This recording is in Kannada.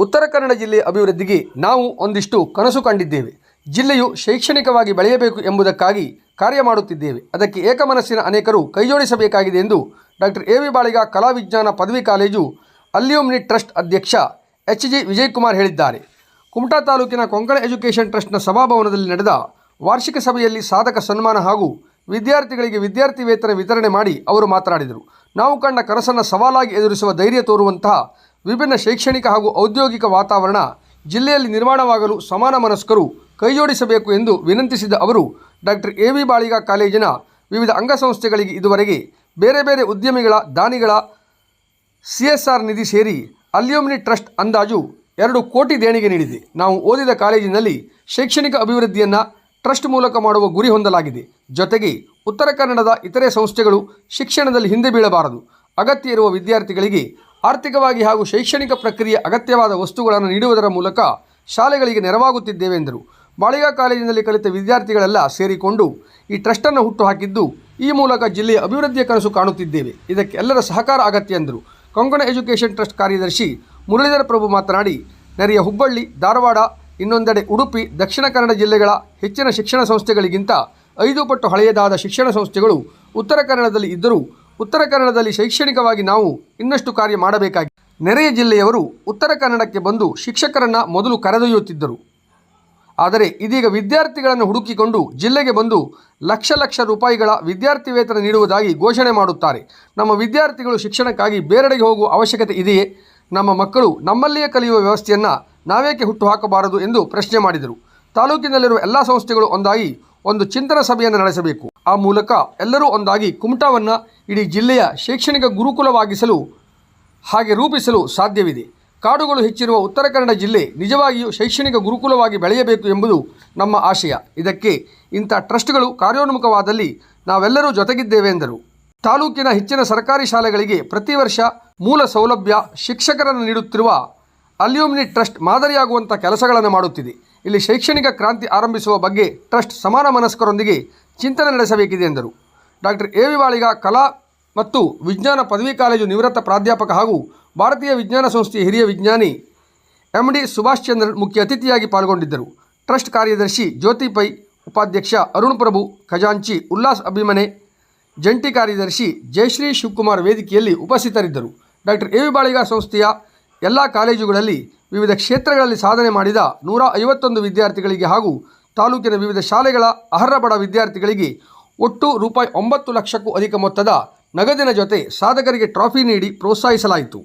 ಉತ್ತರ ಕನ್ನಡ ಜಿಲ್ಲೆಯ ಅಭಿವೃದ್ಧಿಗೆ ನಾವು ಒಂದಿಷ್ಟು ಕನಸು ಕಂಡಿದ್ದೇವೆ. ಜಿಲ್ಲೆಯು ಶೈಕ್ಷಣಿಕವಾಗಿ ಬೆಳೆಯಬೇಕು ಎಂಬುದಕ್ಕಾಗಿ ಕಾರ್ಯ ಮಾಡುತ್ತಿದ್ದೇವೆ. ಅದಕ್ಕೆ ಏಕಮನಸ್ಸಿನ ಅನೇಕರು ಕೈಜೋಡಿಸಬೇಕಾಗಿದೆ ಎಂದು ಡಾಕ್ಟರ್ ಎ. ವಿ. ಬಾಳಿಗ ಕಲಾ ವಿಜ್ಞಾನ ಪದವಿ ಕಾಲೇಜು ಅಲ್ಯೂಮ್ನಿ ಟ್ರಸ್ಟ್ ಅಧ್ಯಕ್ಷ ಎಚ್. ಜಿ. ವಿಜಯಕುಮಾರ್ ಹೇಳಿದ್ದಾರೆ. ಕುಮಟಾ ತಾಲೂಕಿನ ಕೊಂಕಣ ಎಜುಕೇಷನ್ ಟ್ರಸ್ಟ್ನ ಸಭಾಭವನದಲ್ಲಿ ನಡೆದ ವಾರ್ಷಿಕ ಸಭೆಯಲ್ಲಿ ಸಾಧಕ ಸನ್ಮಾನ ಹಾಗೂ ವಿದ್ಯಾರ್ಥಿಗಳಿಗೆ ವಿದ್ಯಾರ್ಥಿ ವೇತನ ವಿತರಣೆ ಮಾಡಿ ಅವರು ಮಾತನಾಡಿದರು. ನಾವು ಕಂಡ ಕನಸನ್ನು ಸವಾಲಾಗಿ ಎದುರಿಸುವ ಧೈರ್ಯ ತೋರುವಂತಹ ವಿಭಿನ್ನ ಶೈಕ್ಷಣಿಕ ಹಾಗೂ ಔದ್ಯೋಗಿಕ ವಾತಾವರಣ ಜಿಲ್ಲೆಯಲ್ಲಿ ನಿರ್ಮಾಣವಾಗಲು ಸಮಾನ ಮನಸ್ಕರು ಕೈಜೋಡಿಸಬೇಕು ಎಂದು ವಿನಂತಿಸಿದ ಅವರು, ಡಾಕ್ಟರ್ ಎ ವಿ ಬಾಳಿಗ ಕಾಲೇಜಿನ ವಿವಿಧ ಅಂಗಸಂಸ್ಥೆಗಳಿಗೆ ಇದುವರೆಗೆ ಬೇರೆ ಬೇರೆ ಉದ್ಯಮಿಗಳ ದಾನಿಗಳ ಸಿ ಎಸ್ ಆರ್ ನಿಧಿ ಸೇರಿ ಅಲ್ಯೂಮಿನಿ ಟ್ರಸ್ಟ್ ಅಂದಾಜು ಎರಡು ಕೋಟಿ ದೇಣಿಗೆ ನೀಡಿದೆ. ನಾವು ಓದಿದ ಕಾಲೇಜಿನಲ್ಲಿ ಶೈಕ್ಷಣಿಕ ಅಭಿವೃದ್ಧಿಯನ್ನು ಟ್ರಸ್ಟ್ ಮೂಲಕ ಮಾಡುವ ಗುರಿ ಹೊಂದಲಾಗಿದೆ. ಜೊತೆಗೆ ಉತ್ತರ ಕನ್ನಡದ ಇತರೆ ಸಂಸ್ಥೆಗಳು ಶಿಕ್ಷಣದಲ್ಲಿ ಹಿಂದೆ ಬೀಳಬಾರದು. ಅಗತ್ಯ ಇರುವ ವಿದ್ಯಾರ್ಥಿಗಳಿಗೆ ಆರ್ಥಿಕವಾಗಿ ಹಾಗೂ ಶೈಕ್ಷಣಿಕ ಪ್ರಕ್ರಿಯೆ ಅಗತ್ಯವಾದ ವಸ್ತುಗಳನ್ನು ನೀಡುವುದರ ಮೂಲಕ ಶಾಲೆಗಳಿಗೆ ನೆರವಾಗುತ್ತಿದ್ದೇವೆ ಎಂದರು. ಬಾಳಿಗ ಕಾಲೇಜಿನಲ್ಲಿ ಕಲಿತ ವಿದ್ಯಾರ್ಥಿಗಳೆಲ್ಲ ಸೇರಿಕೊಂಡು ಈ ಟ್ರಸ್ಟನ್ನು ಹುಟ್ಟುಹಾಕಿದ್ದು, ಈ ಮೂಲಕ ಜಿಲ್ಲೆಯ ಅಭಿವೃದ್ಧಿಯ ಕನಸು ಕಾಣುತ್ತಿದ್ದೇವೆ. ಇದಕ್ಕೆ ಎಲ್ಲರ ಸಹಕಾರ ಅಗತ್ಯ ಎಂದರು. ಕೊಂಕಣ ಎಜುಕೇಷನ್ ಟ್ರಸ್ಟ್ ಕಾರ್ಯದರ್ಶಿ ಮುರಳೀಧರ ಪ್ರಭು ಮಾತನಾಡಿ, ನೆರೆಯ ಹುಬ್ಬಳ್ಳಿ, ಧಾರವಾಡ, ಇನ್ನೊಂದೆಡೆ ಉಡುಪಿ, ದಕ್ಷಿಣ ಕನ್ನಡ ಜಿಲ್ಲೆಗಳ ಹೆಚ್ಚಿನ ಶಿಕ್ಷಣ ಸಂಸ್ಥೆಗಳಿಗಿಂತ ಐದು ಪಟ್ಟು ಹಳೆಯದಾದ ಶಿಕ್ಷಣ ಸಂಸ್ಥೆಗಳು ಉತ್ತರ ಕನ್ನಡದಲ್ಲಿ ಇದ್ದರೂ ಉತ್ತರ ಕನ್ನಡದಲ್ಲಿ ಶೈಕ್ಷಣಿಕವಾಗಿ ನಾವು ಇನ್ನಷ್ಟು ಕಾರ್ಯ ಮಾಡಬೇಕಾಗಿ. ನೆರೆಯ ಜಿಲ್ಲೆಯವರು ಉತ್ತರ ಕನ್ನಡಕ್ಕೆ ಬಂದು ಶಿಕ್ಷಕರನ್ನು ಮೊದಲು ಕರೆದೊಯ್ಯುತ್ತಿದ್ದರು. ಆದರೆ ಇದೀಗ ವಿದ್ಯಾರ್ಥಿಗಳನ್ನು ಹುಡುಕಿಕೊಂಡು ಜಿಲ್ಲೆಗೆ ಬಂದು ಲಕ್ಷ ಲಕ್ಷ ರೂಪಾಯಿಗಳ ವಿದ್ಯಾರ್ಥಿ ವೇತನ ನೀಡುವುದಾಗಿ ಘೋಷಣೆ ಮಾಡುತ್ತಾರೆ. ನಮ್ಮ ವಿದ್ಯಾರ್ಥಿಗಳು ಶಿಕ್ಷಣಕ್ಕಾಗಿ ಬೇರೆಡೆಗೆ ಹೋಗುವ ಅವಶ್ಯಕತೆ ಇದೆಯೇ? ನಮ್ಮ ಮಕ್ಕಳು ನಮ್ಮಲ್ಲಿಯೇ ಕಲಿಯುವ ವ್ಯವಸ್ಥೆಯನ್ನು ನಾವೇಕೆ ಹುಟ್ಟು ಹಾಕಬಾರದು ಎಂದು ಪ್ರಶ್ನೆ ಮಾಡಿದರು. ತಾಲೂಕಿನಲ್ಲಿರುವ ಎಲ್ಲ ಸಂಸ್ಥೆಗಳು ಒಂದಾಗಿ ಒಂದು ಚಿಂತನ ಸಭೆಯನ್ನು ನಡೆಸಬೇಕು. ಆ ಮೂಲಕ ಎಲ್ಲರೂ ಒಂದಾಗಿ ಕುಮಟಾವನ್ನು ಇಡೀ ಜಿಲ್ಲೆಯ ಶೈಕ್ಷಣಿಕ ಗುರುಕುಲವಾಗಿಸಲು ಹಾಗೆ ರೂಪಿಸಲು ಸಾಧ್ಯವಿದೆ. ಕಾಡುಗಳು ಹೆಚ್ಚಿರುವ ಉತ್ತರ ಕನ್ನಡ ಜಿಲ್ಲೆ ನಿಜವಾಗಿಯೂ ಶೈಕ್ಷಣಿಕ ಗುರುಕುಲವಾಗಿ ಬೆಳೆಯಬೇಕು ಎಂಬುದು ನಮ್ಮ ಆಶಯ. ಇದಕ್ಕೆ ಇಂಥ ಟ್ರಸ್ಟ್ಗಳು ಕಾರ್ಯೋನ್ಮುಖವಾದಲ್ಲಿ ನಾವೆಲ್ಲರೂ ಜೊತೆಗಿದ್ದೇವೆ ಎಂದರು. ತಾಲೂಕಿನ ಹೆಚ್ಚಿನ ಸರ್ಕಾರಿ ಶಾಲೆಗಳಿಗೆ ಪ್ರತಿ ವರ್ಷ ಮೂಲ ಸೌಲಭ್ಯ ಶಿಕ್ಷಕರನ್ನು ನೀಡುತ್ತಿರುವ ಅಲ್ಯೂಮಿನಿ ಟ್ರಸ್ಟ್ ಮಾದರಿಯಾಗುವಂಥ ಕೆಲಸಗಳನ್ನು ಮಾಡುತ್ತಿದೆ. ಇಲ್ಲಿ ಶೈಕ್ಷಣಿಕ ಕ್ರಾಂತಿ ಆರಂಭಿಸುವ ಬಗ್ಗೆ ಟ್ರಸ್ಟ್ ಸಮಾನ ಮನಸ್ಕರೊಂದಿಗೆ ಚಿಂತನೆ ನಡೆಸಬೇಕಿದೆ ಎಂದರು. Doctor A. ವಿ. ಬಾಳಿಗ ಕಲಾ ಮತ್ತು ವಿಜ್ಞಾನ ಪದವಿ ಕಾಲೇಜು ನಿವೃತ್ತ ಪ್ರಾಧ್ಯಾಪಕ ಹಾಗೂ ಭಾರತೀಯ ವಿಜ್ಞಾನ ಸಂಸ್ಥೆಯ ಹಿರಿಯ ವಿಜ್ಞಾನಿ ಎಂ. ಡಿ. ಸುಭಾಷ್ ಚಂದ್ರನ್ ಮುಖ್ಯ ಅತಿಥಿಯಾಗಿ ಪಾಲ್ಗೊಂಡಿದ್ದರು. ಟ್ರಸ್ಟ್ ಕಾರ್ಯದರ್ಶಿ ಜ್ಯೋತಿ ಪೈ ಉಪಾಧ್ಯಕ್ಷ ಅರುಣ್ ಪ್ರಭು, ಖಜಾಂಚಿ ಉಲ್ಲಾಸ್ ಅಭಿಮನೆ, ಜಂಟಿ ಕಾರ್ಯದರ್ಶಿ ಜಯಶ್ರೀ ಶಿವಕುಮಾರ್ ವೇದಿಕೆಯಲ್ಲಿ ಉಪಸ್ಥಿತರಿದ್ದರು. Doctor A. ವಿ. ಬಾಳಿಗ ಸಂಸ್ಥೆಯ ಎಲ್ಲ ಕಾಲೇಜುಗಳಲ್ಲಿ ವಿವಿಧ ಕ್ಷೇತ್ರಗಳಲ್ಲಿ ಸಾಧನೆ ಮಾಡಿದ ನೂರ ಐವತ್ತೊಂದು ವಿದ್ಯಾರ್ಥಿಗಳಿಗೆ ಹಾಗೂ ತಾಲೂಕಿನ ವಿವಿಧ ಶಾಲೆಗಳ ಅರ್ಹ ಬಡ ವಿದ್ಯಾರ್ಥಿಗಳಿಗೆ ಒಟ್ಟು ರೂಪಾಯಿ ಒಂಬತ್ತು ಲಕ್ಷಕ್ಕೂ ಅಧಿಕ ಮೊತ್ತದ ನಗದಿನ ಜೊತೆ ಸಾಧಕರಿಗೆ ಟ್ರಾಫಿ ನೀಡಿ ಪ್ರೋತ್ಸಾಹಿಸಲಾಯಿತು.